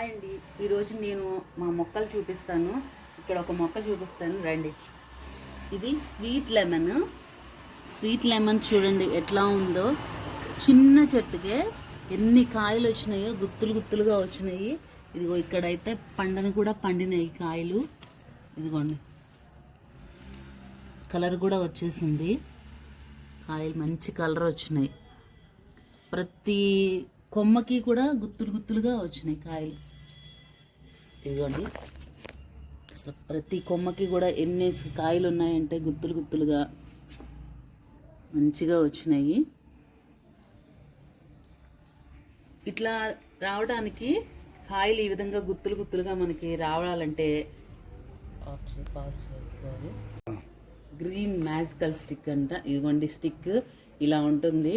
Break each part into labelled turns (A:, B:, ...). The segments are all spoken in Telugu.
A: హాయ్ అండి. ఈరోజు నేను మా మొక్కలు చూపిస్తాను. ఇక్కడ ఒక మొక్క చూపిస్తాను. రండి. ఇది స్వీట్ లెమన్. స్వీట్ లెమన్ చూడండి ఎట్లా ఉందో. చిన్న చెట్టుకే ఎన్ని కాయలు వచ్చినాయో గుత్తులు గుత్తులుగా వచ్చినాయి. ఇదిగో ఇక్కడైతే పండను కూడా పండినాయి కాయలు. ఇదిగోండి. కలర్ కూడా వచ్చేసింది. కాయలు మంచి కలర్ వచ్చినాయి. ప్రతి కొమ్మకి కూడా గుత్తులు గుత్తులుగా వచ్చినాయి కాయలు. ఇదిగోండి. అసలు ప్రతి కొమ్మకి కూడా ఎన్ని కాయలు ఉన్నాయంటే గుత్తులు గుత్తులుగా మంచిగా వచ్చినాయి. ఇట్లా రావడానికి కాయలు ఈ విధంగా గుత్తులు గుత్తులుగా మనకి రావాలంటే గ్రీన్ మ్యాజికల్ స్టిక్ అంట. ఇదిగోండి స్టిక్ ఇలా ఉంటుంది.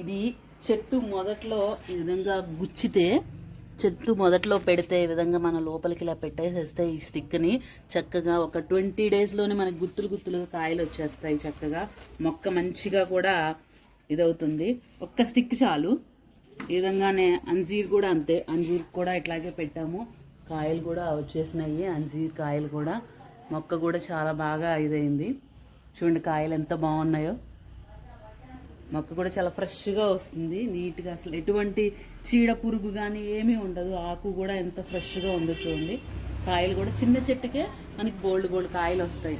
A: ఇది చెట్టు మొదట్లో ఈ విధంగా గుచ్చితే చెట్టు మొదట్లో పెడితే ఈ విధంగా మన లోపలికి ఇలా పెట్టేసేస్తే ఈ స్టిక్ని చక్కగా ఒక ట్వంటీ డేస్లోనే మనకు గుత్తులు గుత్తులుగా కాయలు వచ్చేస్తాయి చక్కగా. మొక్క మంచిగా కూడా ఇదవుతుంది. ఒక్క స్టిక్ చాలు. ఈ విధంగానే అంజీర్ కూడా అంతే. అంజీర్ కూడా ఇట్లాగే పెట్టాము. కాయలు కూడా వచ్చేసినాయి. అంజీర్ కాయలు కూడా. మొక్క కూడా చాలా బాగా ఇదైంది. చూడండి కాయలు ఎంత బాగున్నాయో. మొక్క కూడా చాలా ఫ్రెష్గా వస్తుంది. నీట్గా అసలు ఎటువంటి చీడ పురుగు కానీ ఏమీ ఉండదు. ఆకు కూడా ఎంత ఫ్రెష్గా ఉందో చూడండి. కాయలు కూడా చిన్న చెట్టుకే మనకి బోల్డ్ బోల్డ్ కాయలు వస్తాయి.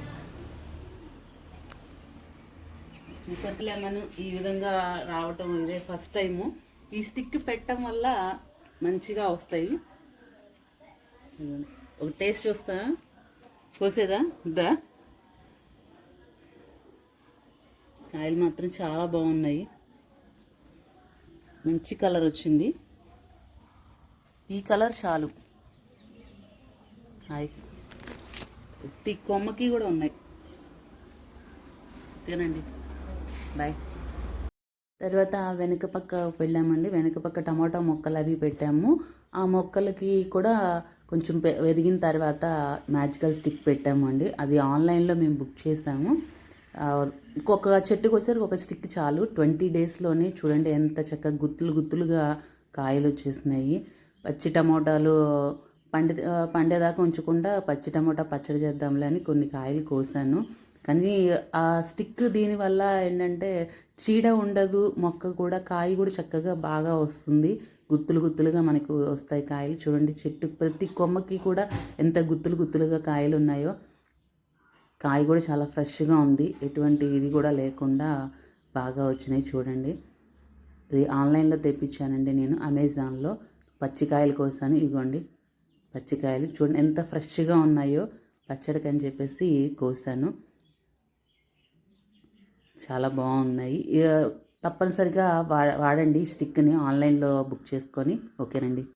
A: విసర్క లెమన్ ఈ విధంగా రావటం ఇదే ఫస్ట్ టైము ఈ స్టిక్ పెట్టడం వల్ల మంచిగా వస్తాయి. ఒక టేస్ట్ వస్తా? కోసేదా? దా కాయలు మాత్రం చాలా బాగున్నాయి. మంచి కలర్ వచ్చింది. ఈ కలర్ చాలు. హాయ్. ప్రతి కొమ్మకి కూడా ఉన్నాయి. ఓకేనండి బాయ్ తర్వాత వెనక పక్క వెళ్ళామండి. వెనక పక్క టమాటా మొక్కలు అవి పెట్టాము. ఆ మొక్కలకి కూడా కొంచెం పె- ఎదిగిన తర్వాత మ్యాజికల్ స్టిక్ పెట్టాము అండి అది ఆన్లైన్లో మేము బుక్ చేసాము. ఒక్కొక్క చెట్టుకు వచ్చేసరికి ఒక స్టిక్ చాలు. ట్వంటీ డేస్లోనే చూడండి ఎంత చక్కగా గుత్తులు గుత్తులుగా కాయలు వచ్చేసినాయి. పచ్చి టమోటాలు పండే పండేదాకా ఉంచకుండా పచ్చి టమోటా పచ్చడి చేద్దాంలే అని కొన్ని కాయలు కోసాను. కానీ ఆ స్టిక్ దీనివల్ల ఏంటంటే చీడ ఉండదు మొక్క కూడా కాయ కూడా చక్కగా బాగా వస్తుంది. గుత్తులు గుత్తులుగా మనకు వస్తాయి కాయలు. చూడండి చెట్టు ప్రతి కొమ్మకి కూడా ఎంత గుత్తులు గుత్తులుగా కాయలు ఉన్నాయో. కాయ కూడా చాలా ఫ్రెష్గా ఉంది. ఎటువంటి ఇది కూడా లేకుండా బాగా వచ్చినాయి చూడండి. ఇది ఆన్లైన్లో తెప్పించానండి నేను అమెజాన్లో. పచ్చికాయలు కోసాను ఇవ్వండి. పచ్చికాయలు చూడండి ఎంత ఫ్రెష్గా ఉన్నాయో. పచ్చడికి అని చెప్పేసి కోసాను. చాలా బాగున్నాయి. ఇక తప్పనిసరిగా వా వాడండి స్టిక్ని ఆన్లైన్లో బుక్ చేసుకొని. ఓకేనండి.